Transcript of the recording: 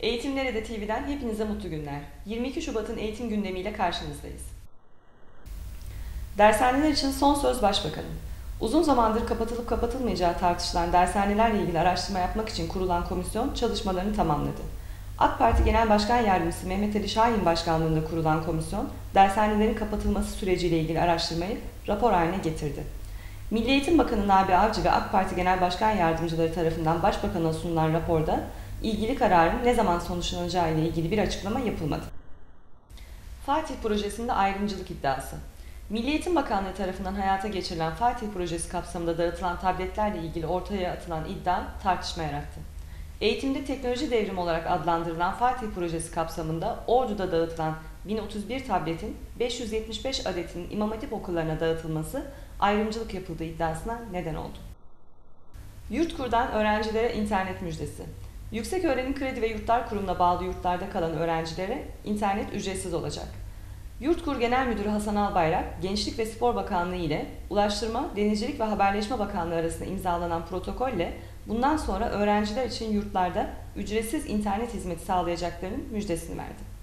Eğitim Nerede TV'den hepinize mutlu günler. 22 Şubat'ın eğitim gündemiyle karşınızdayız. Dershaneler için son söz Başbakanın. Uzun zamandır kapatılıp kapatılmayacağı tartışılan dershanelerle ilgili araştırma yapmak için kurulan komisyon çalışmalarını tamamladı. AK Parti Genel Başkan Yardımcısı Mehmet Ali Şahin başkanlığında kurulan komisyon, dershanelerin kapatılması süreciyle ilgili araştırmayı rapor haline getirdi. Milli Eğitim Bakanı Nabi Avcı ve AK Parti Genel Başkan Yardımcıları tarafından Başbakan'a sunulan raporda ilgili kararın ne zaman sonuçlanacağı ile ilgili bir açıklama yapılmadı. Fatih Projesi'nde ayrımcılık iddiası. Milli Eğitim Bakanlığı tarafından hayata geçirilen Fatih Projesi kapsamında dağıtılan tabletlerle ilgili ortaya atılan iddia tartışma yarattı. Eğitimde teknoloji devrimi olarak adlandırılan Fatih Projesi kapsamında Ordu'da dağıtılan 1031 tabletin 575 adetinin İmam Hatip okullarına dağıtılması ayrımcılık yapıldığı iddiasına neden oldu. Yurtkur'dan öğrencilere internet müjdesi. Yüksek Öğrenim Kredi ve Yurtlar Kurumu'na bağlı yurtlarda kalan öğrencilere internet ücretsiz olacak. Yurtkur Genel Müdürü Hasan Albayrak, Gençlik ve Spor Bakanlığı ile Ulaştırma, Denizcilik ve Haberleşme Bakanlığı arasında imzalanan protokolle bundan sonra öğrenciler için yurtlarda ücretsiz internet hizmeti sağlayacaklarının müjdesini verdi.